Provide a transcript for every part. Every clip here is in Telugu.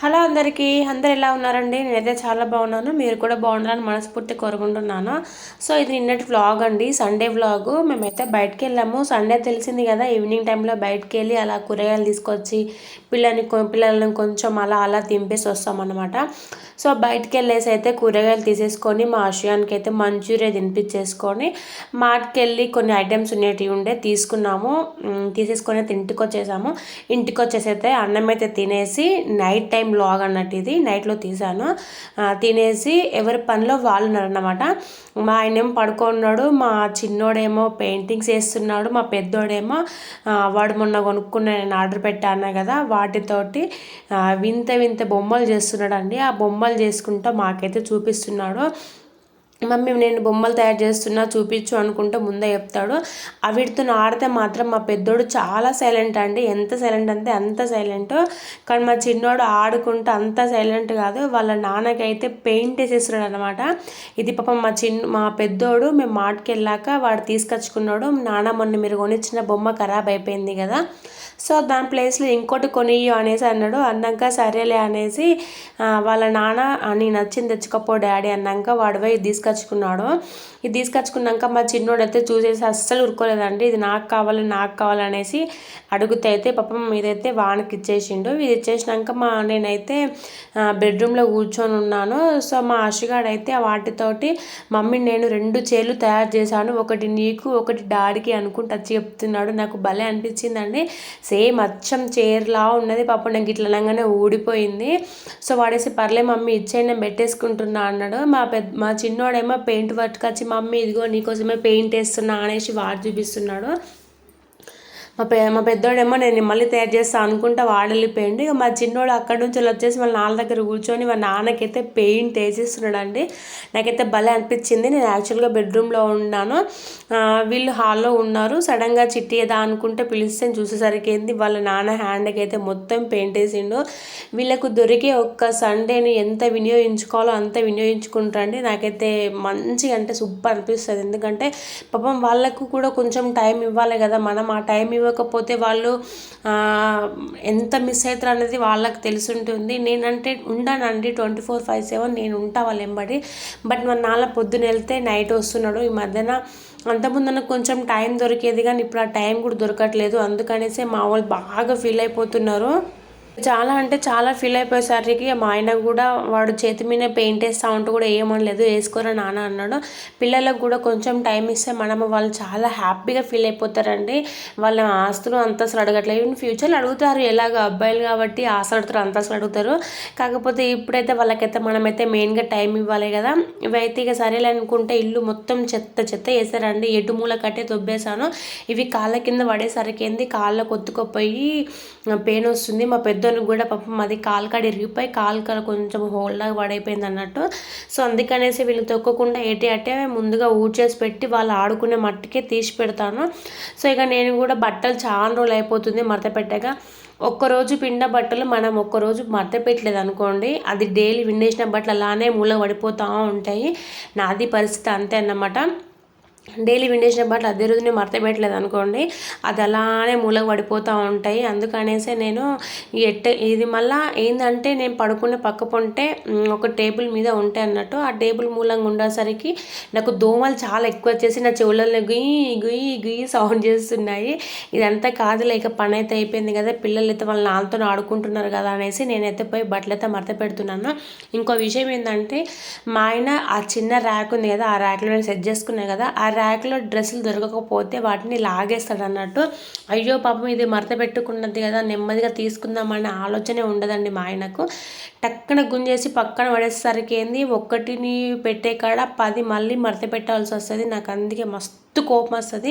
హలో అందరికీ అందరు ఎలా ఉన్నారండి? నేనైతే చాలా బాగున్నాను. మీరు కూడా బాగుండాలని మనస్ఫూర్తి కోరుకుంటున్నాను. సో ఇది నిన్నటి వ్లాగ్ అండి. సండే వ్లాగ్ మేమైతే బయటకు వెళ్ళాము. సండే తెలిసింది కదా ఈవినింగ్ టైంలో బయటకు వెళ్ళి అలా కూరగాయలు తీసుకొచ్చి పిల్లని పిల్లలను కొంచెం అలా అలా తింపేసి వస్తామన్నమాట. సో బయటకు వెళ్ళేసి అయితే కూరగాయలు తీసేసుకొని మా ఆశయానికి అయితే మంచూరియా తినిపించేసుకొని మార్ట్కి వెళ్ళి కొన్ని ఐటమ్స్ ఉండేటివి ఉండే తీసుకున్నాము. తీసేసుకొని అయితే ఇంటికి వచ్చేసాము ఇంటికి వచ్చేసి అయితే అన్నం అయితే తినేసి నైట్ టైం లాగ్ అన్నట్టు ఇది నైట్లో తీసాను. తినేసి ఎవరి పనిలో వాళ్ళు ఉన్నారన్నమాట. మా ఆయన ఏమో పడుకున్నాడు మా చిన్నోడేమో పెయింటింగ్స్ వేస్తున్నాడు మా పెద్దోడేమో వాడు మొన్న కొనుక్కున్న నేను ఆర్డర్ పెట్టాను కదా వాటితోటి వింత వింత బొమ్మలు చేస్తున్నాడు అండి ఆ బొమ్మలు చేసుకుంటూ మాకైతే చూపిస్తున్నాడు. మమ్మీ నేను బొమ్మలు తయారు చేస్తున్నా చూపించు అనుకుంటే ముందే చెప్తాడు. వీటితో ఆడితే మాత్రం మా పెద్దోడు చాలా సైలెంట్ అండి. ఎంత సైలెంట్ అంటే అంత సైలెంట్. కానీ మా చిన్నోడు ఆడుకుంటూ అంత సైలెంట్ కాదు. వాళ్ళ నాన్నకైతే పెయింట్ వేసేస్తున్నాడు అనమాట ఇది పాపం మా చిన్న మా పెద్దోడు మేము మాటకి వెళ్ళాక వాడు తీసుకొచ్చుకున్నాడు. నాన్న మొన్న మీరు కొనిచ్చిన బొమ్మ ఖరాబ్ అయిపోయింది కదా. సో దాని ప్లేస్లో ఇంకోటి కొనియు అనేసి అన్నాడు. అన్నాక సరేలే అనేసి వాళ్ళ నాన్న నేను నచ్చింది తెచ్చుకోపో డాడీ అన్నాక వాడు పోయి తీసుకొచ్చుకున్నాడో. ఇది తీసుకొచ్చుకున్నాక మా చిన్నోడు అయితే చూసేసి అస్సలు ఉరుకోలేదండి ఇది నాకు కావాలి నాకు కావాలనేసి అడుగుతే అయితే పాపం ఇదైతే వానికి ఇచ్చేసిండు. ఇది ఇచ్చేసినాక మా నేనైతే బెడ్రూమ్లో కూర్చొని ఉన్నాను. సో మా అషుగాడు అయితే వాటితోటి మమ్మీ నేను రెండు చేలు తయారు చేశాను. ఒకటి నీకు ఒకటి డాడీకి అనుకుంటూ వచ్చి చెప్తున్నాడు. నాకు భలే అనిపించిందండి. సేమ్ అచ్చం చీరలా ఉన్నది పాపం. నాకు ఇట్లనగానే ఊడిపోయింది. సో వాడేసి పర్లే మమ్మీ ఇచ్చే నేను పెట్టేసుకుంటున్నా అన్నాడు. మా పెద్ద మా ఏమో పెయింట్ పట్టుకొచ్చి మమ్మీ ఇదిగో నీకోసమే పెయింట్ వేస్తున్నా అనేసి వాడు చూపిస్తున్నాడు. మా పె మా పెద్దోడేమో నేను మళ్ళీ తయారు చేస్తాను అనుకుంటా వాడెళ్ళిపోయింది ఇక మా చిన్నోడు అక్కడి నుంచి వచ్చేసి వాళ్ళ నాన్న దగ్గర కూర్చొని వాళ్ళ నాన్నకైతే పెయింట్ వేసేస్తున్నాడు అండి నాకైతే భలే అనిపించింది. నేను యాక్చువల్గా బెడ్రూమ్లో ఉన్నాను. వీళ్ళు హాల్లో ఉన్నారు. సడన్గా చిట్టి ఏదా అనుకుంటే పిలిస్తే చూసేసరికి ఏంది? వాళ్ళ నాన్న హ్యాండ్కి అయితే మొత్తం పెయింట్ వేసిండు. వీళ్ళకు దొరికే ఒక్క సండేని ఎంత వినియోగించుకోవాలో అంత వినియోగించుకుంటారండి. నాకైతే మంచిగా అంటే సూపర్ అనిపిస్తుంది. ఎందుకంటే పాపం వాళ్ళకు కూడా కొంచెం టైం ఇవ్వాలి కదా. మనం ఆ టైం ఇవ్వ ఇవ్వకపోతే వాళ్ళు ఎంత మిస్ అవుతారు అనేది వాళ్ళకి తెలిసి ఉంటుంది నేనంటే ఉండానండి ట్వంటీ ఫోర్ ఫైవ్ సెవెన్ నేను ఉంటా వాళ్ళు ఎంబడి బట్ మన నాన్న పొద్దున వెళ్తే నైట్ వస్తున్నాడు. ఈ మధ్యన అంతకుముందు నాకు కొంచెం టైం దొరికేది కానీ ఇప్పుడు ఆ టైం కూడా దొరకట్లేదు. అందుకనేసి మా వాళ్ళు బాగా ఫీల్ అయిపోతున్నారు. చాలా అంటే చాలా ఫీల్ అయిపోయేసరికి మా ఆయన కూడా వాడు చేతి మీద పెయింట్ వేస్తా ఉంటూ కూడా ఏమనలేదు వేసుకోరా నాన్న అన్నాడు. పిల్లలకు కూడా కొంచెం టైం ఇస్తే మనము వాళ్ళు చాలా హ్యాపీగా ఫీల్ అయిపోతారండి. వాళ్ళ ఆస్తులు అంతస్తులు అడగట్లేదు ఈవెన్ ఫ్యూచర్లో అడుగుతారు ఎలాగ అబ్బాయిలు కాబట్టి ఆశ అడుగుతారు అంతస్తులు అడుగుతారు. కాకపోతే ఇప్పుడైతే వాళ్ళకైతే మనమైతే మెయిన్గా టైం ఇవ్వాలి కదా. ఇవైతే ఇక సరేలే అనుకుంటే ఇల్లు మొత్తం చెత్త చెత్త వేసారండి. ఎటు మూల కట్టే తొబ్బేశాను. ఇవి కాళ్ళ కింద పడేసరికి ఏంది? కాళ్ళ కొత్తుకుపోయి పెయిన్ వస్తుంది. మా పెద్ద పెద్దోనికి కూడా పాపం అది కాలు ఇరిగిపోయి కాలు కాడ కొంచెం హోల్లాగా పడైపోయింది అన్నట్టు. సో అందుకనేసి వీళ్ళు తొక్కకుండా ఏటి అంటే ముందుగా ఊడ్చేసి పెట్టి వాళ్ళు ఆడుకునే మట్టికే తీసి పెడతాను. సో ఇక నేను కూడా బట్టలు చాలా రోజులు అయిపోతుంది మడత పెట్టాక. ఒక్కరోజు పిండ బట్టలు మనం ఒక్కరోజు మడత పెట్టలేదు అనుకోండి. అది డైలీ విండేసిన బట్టలు అలానే మూల పడిపోతూ ఉంటాయి. నాది పరిస్థితి అంతే అన్నమాట. డైలీ విండేసిన బట్టలు అదే రోజునే నేను పెట్టలేదు అనుకోండి అది అలానే మూలకు పడిపోతూ ఉంటాయి. అందుకనేసి నేను ఎట్ట ఇది మళ్ళీ ఏంటంటే నేను పడుకునే పక్క పొంటే ఒక టేబుల్ మీద ఉంటాయి అన్నట్టు ఆ టేబుల్ మూలంగా ఉండేసరికి నాకు దోమలు చాలా ఎక్కువ వచ్చేసి నా చెవులలో గుయ్యి గుయ్యి గుయ్యి సౌండ్ చేస్తున్నాయి. ఇదంతా కాదు లేక పని అయితే అయిపోయింది కదా పిల్లలు అయితే వాళ్ళ నాన్నతో ఆడుకుంటున్నారు కదా అనేసి నేనైతే పోయి బట్టలు అయితే మడత పెడుతున్నాను. ఇంకో విషయం ఏంటంటే మా ఆయన ఆ చిన్న ర్యాక్ ఉంది కదా ఆ ర్యాక్లో నేను సెట్ చేసుకున్నాను కదా ఆ ర్యాక్లో డ్రెస్సులు దొరకకపోతే వాటిని లాగేస్తాడు అన్నట్టు అయ్యో పాపం ఇది మరత పెట్టుకున్నది కదా నెమ్మదిగా తీసుకుందామనే ఆలోచనే ఉండదండి మా ఆయనకు. టక్కన గుంజేసి పక్కన పడేసరికి ఏంది ఒక్కటిని పెట్టే కాడ పది మళ్ళీ మరత పెట్టాల్సి వస్తుంది. నాకు అందుకే మస్తు కోపం వస్తుంది.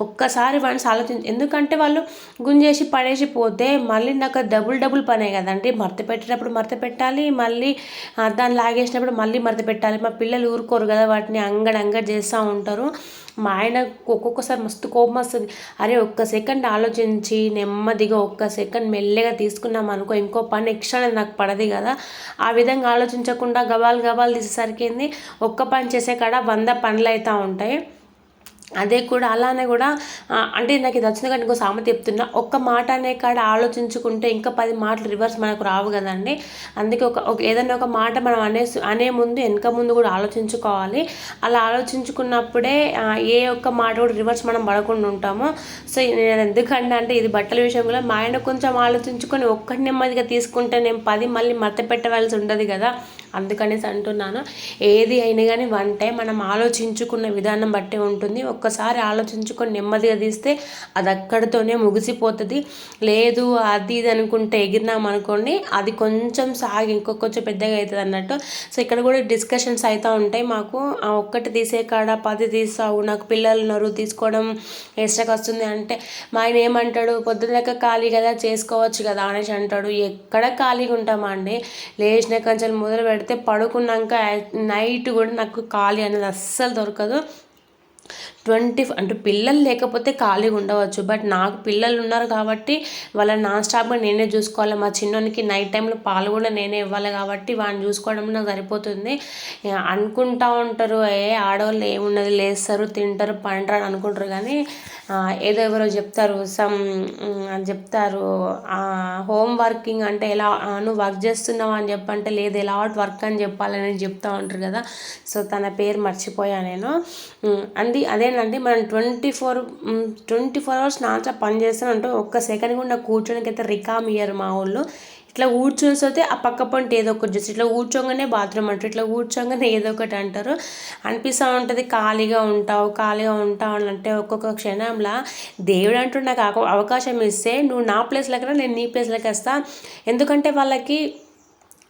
ఒక్కసారి వన్స్ ఆలోచించ ఎందుకంటే వాళ్ళు గుంజేసి పడేసి పోతే మళ్ళీ నాకు డబుల్ డబుల్ పనే కదండి మరత పెట్టేటప్పుడు మరత పెట్టాలి మళ్ళీ దాన్ని లాగేసినప్పుడు మళ్ళీ మరత పెట్టాలి. మా పిల్లలు ఊరుకోరు కదా వాటిని అంగడి అంగడి చేస్తూ ఉంటారు. మా ఆయన ఒక్కొక్కసారి మస్తు కోపం వస్తుంది. అరే ఒక్క సెకండ్ ఆలోచించి నెమ్మదిగా ఒక్క సెకండ్ మెల్లగా తీసుకున్నాం అనుకో ఇంకో పని ఎక్స్ట్రా నాకు పడది కదా. ఆ విధంగా ఆలోచించకుండా గబాలు గబాలు తీసేసరికి ఒక్క పని చేసే కాడ వంద పనులు అవుతూ ఉంటాయి. అదే కూడా అలానే కూడా అంటే నాకు ఇది వచ్చింది కానీ ఇంకో సామెత చెప్తున్నా. ఒక్క మాట అనే కాడ ఆలోచించుకుంటే ఇంకా పది మాటలు రివర్స్ మనకు రావు కదండి. అందుకే ఒక ఒక ఏదైనా ఒక మాట మనం అనే అనే ముందు వెనక ముందు కూడా ఆలోచించుకోవాలి. అలా ఆలోచించుకున్నప్పుడే ఏ ఒక్క మాట కూడా రివర్స్ మనం పడకుండా ఉంటాము. సో నేను ఎందుకంటే అంటే ఇది బట్టల విషయంలో మా ఆయన కొంచెం ఆలోచించుకొని ఒక్కటి నెమ్మదిగా తీసుకుంటే నేను పది మళ్ళీ మత పెట్టవలసి ఉండదు కదా. అందుకనేసి అంటున్నాను. ఏది అయినా కానీ వన్ టైం మనం ఆలోచించుకున్న విధానం బట్టి ఉంటుంది. ఒక్కసారి ఆలోచించుకొని నెమ్మదిగా తీస్తే అది అక్కడితోనే ముగిసిపోతుంది. లేదు అది ఇది అనుకుంటే ఎగిరినాం అనుకోండి అది కొంచెం సాగి ఇంకొక కొంచెం పెద్దగా అవుతుంది అన్నట్టు. సో ఇక్కడ కూడా డిస్కషన్స్ అవుతూ ఉంటాయి. మాకు ఆ ఒక్కటి తీసే కాడ పది తీసావు నాకు పిల్లలు ఉన్నారు తీసుకోవడం ఎక్స్ట్రాకి వస్తుంది అంటే మా ఆయన ఏమంటాడు? పొద్దున్నక ఖాళీ కదా చేసుకోవచ్చు కదా అనేసి అంటాడు. ఎక్కడ ఖాళీగా ఉంటామా అండి? లేచిన కంచెలు మొదలు పెడితే పడుకున్నాక నైట్ కూడా నాకు ఖాళీ అనేది అస్సలు దొరకదు. ట్వంటీ అంటే పిల్లలు లేకపోతే ఖాళీగా ఉండవచ్చు. బట్ నాకు పిల్లలు ఉన్నారు కాబట్టి వాళ్ళని నాన్ స్టాప్గా నేనే చూసుకోవాలి. మా చిన్నోనికి నైట్ టైంలో పాలు కూడా నేనే ఇవ్వాలి కాబట్టి వాడిని చూసుకోవడం నాకు సరిపోతుంది. అనుకుంటా ఉంటారు. ఏ ఆడవాళ్ళు ఏమున్నది? లేస్తారు తింటారు పండరు అని అనుకుంటారు కానీ ఏదో ఎవరో చెప్తారు. సమ్ అని చెప్తారు. హోమ్ వర్కింగ్ అంటే ఎలా నువ్వు వర్క్ చేస్తున్నావా అని చెప్పంటే లేదు ఎలా వర్క్ అని చెప్పాలని చెప్తూ ఉంటారు కదా. సో తన పేరు మర్చిపోయా నేను. అంది అదే అంటే మనం twenty four twenty four hours nonstop పని చేస్తానంటే ఒక్క సెకండ్ కూడా కూర్చోడానికి అయితే రికామ్ ఇయ్యరు మా ఊళ్ళో ఇట్లా కూర్చొని అయితే ఆ పక్క పంట ఏదో ఒకటి జస్ట్ ఇట్లా కూర్చోగానే బాత్రూమ్ అంటారు. ఇట్లా కూర్చోగానే ఏదో ఒకటి అంటారు. అనిపిస్తూ ఉంటుంది ఖాళీగా ఉంటావు ఖాళీగా ఉంటావు అని అంటే ఒక్కొక్క క్షణంలో. దేవుడు అంటూ నాకు అవకాశం ఇస్తే నువ్వు నా ప్లేస్లోకి నేను నీ ప్లేస్లోకి వస్తా. ఎందుకంటే వాళ్ళకి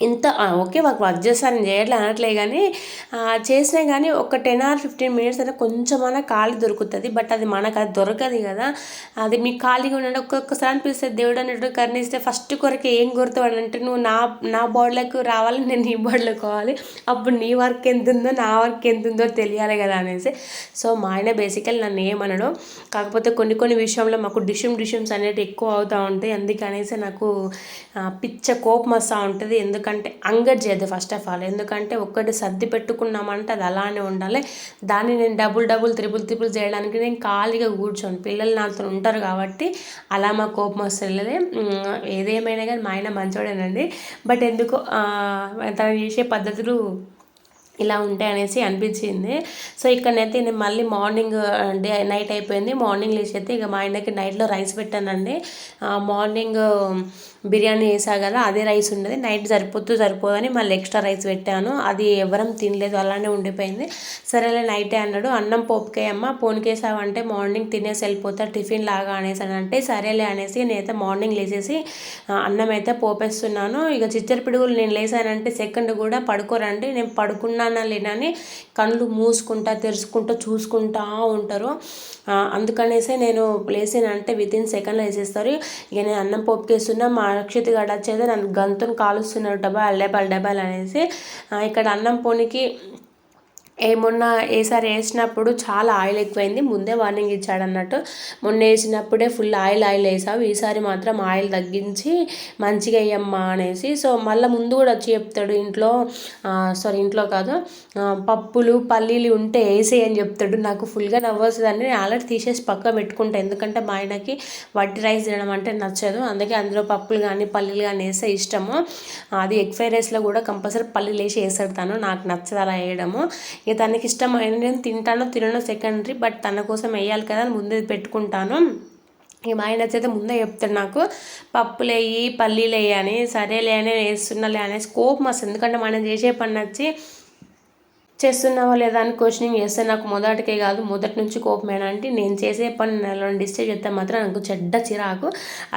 ఇంత ఓకే మాకు వర్క్ చేస్తాను చేయట్లే అనట్లే కానీ చేసినా కానీ ఒక టెన్ ఆర్ ఫిఫ్టీన్ మినిట్స్ అయితే కొంచెమైనా ఖాళీ దొరుకుతుంది. బట్ అది మనకు అది దొరకదు కదా. అది మీకు ఖాళీగా ఉండండి ఒక్కొక్కసారి అనిపిస్తుంది దేవుడు అన్నట్టు కర్ణిస్తే ఫస్ట్ కొరకు ఏం గుర్తుపడి అంటే నువ్వు నా నా బాడీలోకి రావాలి నేను నీ బాడీలోకి కావాలి అప్పుడు నీ వర్క్ ఎంత ఉందో నా వర్క్ ఎంత ఉందో తెలియాలి కదా అనేసి. సో మా ఆయన బేసికల్ నన్ను ఏమనడు. కాకపోతే కొన్ని కొన్ని విషయంలో మాకు డిషమ్ డిషమ్స్ అనేవి ఎక్కువ అవుతూ ఉంటాయి. అందుకనేసి నాకు పిచ్చ కోపం వస్తూ ఉంటుంది. ఎందుకంటే అంగడ్ చేయదు ఫస్ట్ ఆఫ్ ఆల్ ఎందుకంటే ఒక్కటి సర్ది పెట్టుకున్నామంటే అది అలానే ఉండాలి. దాన్ని నేను డబుల్ డబుల్ త్రిపుల్ త్రిపుల్ చేయడానికి నేను ఖాళీగా కూర్చోను. పిల్లలు నాతో ఉంటారు కాబట్టి అలా మా కోపం వస్తుంది ఏదేమైనా కానీ మా ఆయన మంచోడేనండి. బట్ ఎందుకో తను చేసే పద్ధతులు ఇలా ఉంటాయి అనేసి అనిపించింది. సో ఇక్కడనైతే నేను మళ్ళీ మార్నింగ్ డే నైట్ అయిపోయింది. మార్నింగ్ లేచి అయితే ఇక మా ఆయనకి నైట్లో రైస్ పెట్టానండి. మార్నింగ్ బిర్యానీ వేసా కదా అదే రైస్ ఉన్నది నైట్ సరిపోతూ సరిపోదని మళ్ళీ ఎక్స్ట్రా రైస్ పెట్టాను. అది ఎవరం తినలేదు అలానే ఉండిపోయింది. సరేలే నైటే అన్నాడు. అన్నం పోపుకే అమ్మ పోనికేసావంటే మార్నింగ్ తినేసి వెళ్ళిపోతా టిఫిన్ లాగా అనేసి అని అంటే సరేలే అనేసి నేనైతే మార్నింగ్ లేచేసి అన్నం అయితే పోపేస్తున్నాను. ఇక చిచ్చర పిడుగులు నేను లేసానంటే సెకండ్ కూడా పడుకోరండి. నేను పడుకున్నానా లేనని కళ్ళు మూసుకుంటా తెరుచుకుంటా చూసుకుంటా ఉంటారు. అందుకనేసి అందుకనేసే నేను లేసానంటే విత్ ఇన్ సెకండ్లో వేసేస్తారు. ఇక నేను అన్నం పోపుకేస్తున్నా మా అక్షిత్ గడ వచ్చేది నన్ను గంతుని కాలుస్తున్నారు డబ్బా డబ్బాలు డబ్బాలు అనేసి ఇక్కడ అన్నం పొనికి ఏ మొన్న ఏసారి వేసినప్పుడు చాలా ఆయిల్ ఎక్కువైంది ముందే వార్నింగ్ ఇచ్చాడు అన్నట్టు మొన్న వేసినప్పుడే ఫుల్ ఆయిల్ ఆయిల్ వేసావు ఈసారి మాత్రం ఆయిల్ తగ్గించి మంచిగా వేయమ్మా అనేసి. సో మళ్ళీ ముందు కూడా వచ్చి చెప్తాడు ఇంట్లో సారీ ఇంట్లో కాదు పప్పులు పల్లీలు ఉంటే వేసేయి అని చెప్తాడు. నాకు ఫుల్గా నవ్వొస్తుందని నేను ఆల్రెడీ తీసేసి పక్క పెట్టుకుంటాను ఎందుకంటే మా ఆయనకి వట్టి రైస్ తినడం అంటే నచ్చదు. అందుకే అందులో పప్పులు కానీ పల్లీలు కానీ వేస్తే ఇష్టము. అది ఎగ్ ఫ్రైడ్ రైస్లో కూడా కంపల్సరీ పల్లీలు వేసి వేసేడతాను తను. నాకు నచ్చదు అలా వేయడము. ఇక తనకి ఇష్టమైన నేను తింటానో తిననో సెకండరీ బట్ తన కోసం వేయాలి కదా అని ముందే పెట్టుకుంటాను. ఇక మా ఆయన అయితే ముందే చెప్తాడు నాకు పప్పులు వేయి పల్లీలు వేయని అని సరేలే అని వేస్తున్నాలే అనేసి కోపం వస్తుంది. ఎందుకంటే మనం చేసే పని నచ్చి చేస్తున్నావా లేదా అని క్వశ్చనింగ్ చేస్తే నాకు మొదటికే కాదు మొదటి నుంచి కోపమేనా అంటే నేను చేసే పని నెలలో డిస్టర్బ్ చేస్తే మాత్రం నాకు చెడ్డ చిరాకు.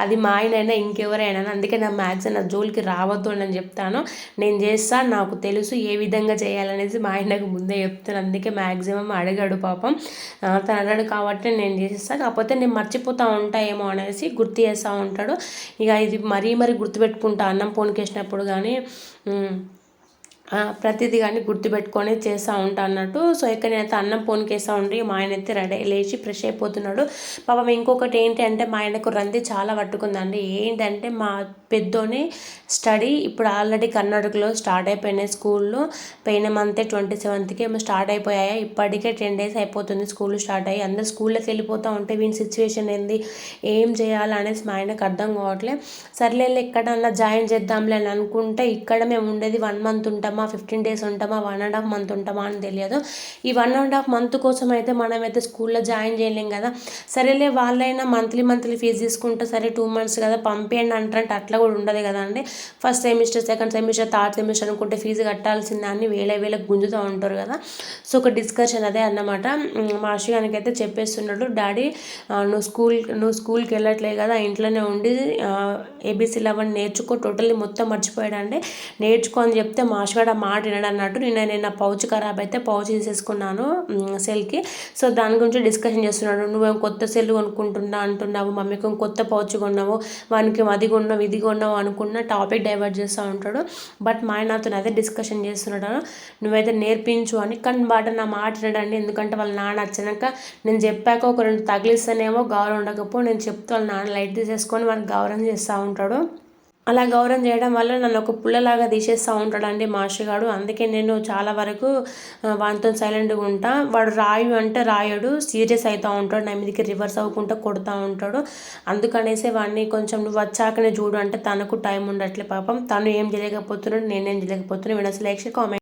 అది మా ఆయనైనా ఇంకెవరైనా అందుకే నా మ్యాథ్స్ నా జోలికి రావద్దు అని నేను చెప్తాను. నేను చేస్తా నాకు తెలుసు ఏ విధంగా చేయాలనేసి మా ఆయనకు ముందే చెప్తాను. అందుకే మ్యాక్సిమం అడిగాడు పాపం. తను అన్నాడు కాబట్టి నేను చేసేస్తా కాకపోతే నేను మర్చిపోతూ ఉంటాయేమో అనేసి గుర్తు చేస్తూ ఉంటాడు. ఇక ఇది మరీ మరీ గుర్తుపెట్టుకుంటా అన్నం పోనికేసినప్పుడు కానీ ప్రతిదీ కానీ గుర్తుపెట్టుకొని చేస్తూ ఉంటా అన్నట్టు. సో ఇక్కడ నేనైతే అన్నం పోనికేస్తూ ఉండి మా ఆయన అయితే రెడీ లేచి ఫ్రెష్ అయిపోతున్నాడు. పాపం ఇంకొకటి ఏంటి అంటే మా ఆయనకు రంది చాలా పట్టుకుందండి. ఏంటంటే మా పెద్దోని స్టడీ. ఇప్పుడు ఆల్రెడీ కర్ణాటకలో స్టార్ట్ అయిపోయినాయి స్కూల్లో పోయిన మంతే ట్వంటీ సెవెంత్కి ఏమో స్టార్ట్ అయిపోయాయి. ఇప్పటికే టెన్ డేస్ అయిపోతుంది స్కూల్ స్టార్ట్ అయ్యి. అందరు స్కూల్లోకి వెళ్ళిపోతూ ఉంటే వీని సిచ్యువేషన్ ఏంది? ఏం చేయాలనేసి మా ఆయనకు అర్థం కావట్లే. సర్లే ఎక్కడన్నా జాయిన్ చేద్దాంలే అని అనుకుంటే ఇక్కడ మేము ఉండేది వన్ మంత్ ఉంటామా ఫిఫ్టీన్ డేస్ ఉంటామా వన్ అండ్ హాఫ్ మంత్ ఉంటామా అని తెలియదు. ఈ వన్ అండ్ హాఫ్ మంత్ కోసం అయితే మనమైతే స్కూల్లో జాయిన్ చేయలేం కదా. సరేలే వాళ్ళైనా మంత్లీ మంత్లీ ఫీజు తీసుకుంటే సరే టూ మంత్స్ కదా పంపేయండి అంటారంటే అట్లా కూడా ఉండదు కదా అండి. First semester second semester third semester అనుకుంటే ఫీజు కట్టాల్సిన దాన్ని వేల వేలకు గుంజుతూ ఉంటారు కదా. సో ఒక డిస్కషన్ అదే అన్నమాట. మా గారికి అయితే చెప్పేస్తున్నాడు డాడీ నువ్వు స్కూల్ నువ్వు స్కూల్కి వెళ్ళట్లే కదా ఇంట్లోనే ఉండి ఏబీసీ లెవెన్ నేర్చుకో టోటల్లీ మొత్తం మర్చిపోయాడండి నేర్చుకో అని చెప్తే మా గారు ఆ మాట వినడు అన్నట్టు నిన్న నేను నా పౌచ్ ఖరాబ్ అయితే పౌచ్ తీసేసుకున్నాను సెల్కి. సో దాని గురించి డిస్కషన్ చేస్తున్నాడు నువ్వు కొత్త సెల్ కొనుక్కుంటున్నా అంటున్నావు మమ్మీకి కొత్త పౌచ్ కొన్నావు వానికి అది కొన్నావు ఇది కొన్నావు అనుకున్న టాపిక్ డైవర్ట్ చేస్తూ ఉంటాడు. బట్ మా ఆయన నాతో అదే డిస్కషన్ చేస్తున్నాడు. నువ్వైతే నేర్పించు అని కానీ బాట నా మాట వినడండి ఎందుకంటే వాళ్ళ నాన్న వచ్చినాక నేను చెప్పాక ఒక రెండు తగిలిస్తేనేమో గౌరవం ఉండకపో నేను చెప్తే వాళ్ళ నాన్న లైట్ తీసేసుకొని వాళ్ళకి గౌరవం చేస్తూ ఉంటాడు. అలా గౌరవం చేయడం వల్ల నన్ను ఒక పుల్లలాగా తీసేస్తూ ఉంటాడండి మాషగాడు అందుకే నేను చాలా వరకు వానితో సైలెంట్గా ఉంటా. వాడు రాయు అంటే రాయడు సీరియస్ అవుతూ ఉంటాడు నా మీదకి రివర్స్ అవ్వకుండా కొడుతూ ఉంటాడు. అందుకనేసి వాడిని కొంచెం నువ్వు వచ్చాకనే చూడు అంటే తనకు టైం ఉండట్లే పాపం. తను ఏం చేయలేకపోతున్నాడు నేనేం చేయలేకపోతున్నాను. వీడు అసలు కామెంట్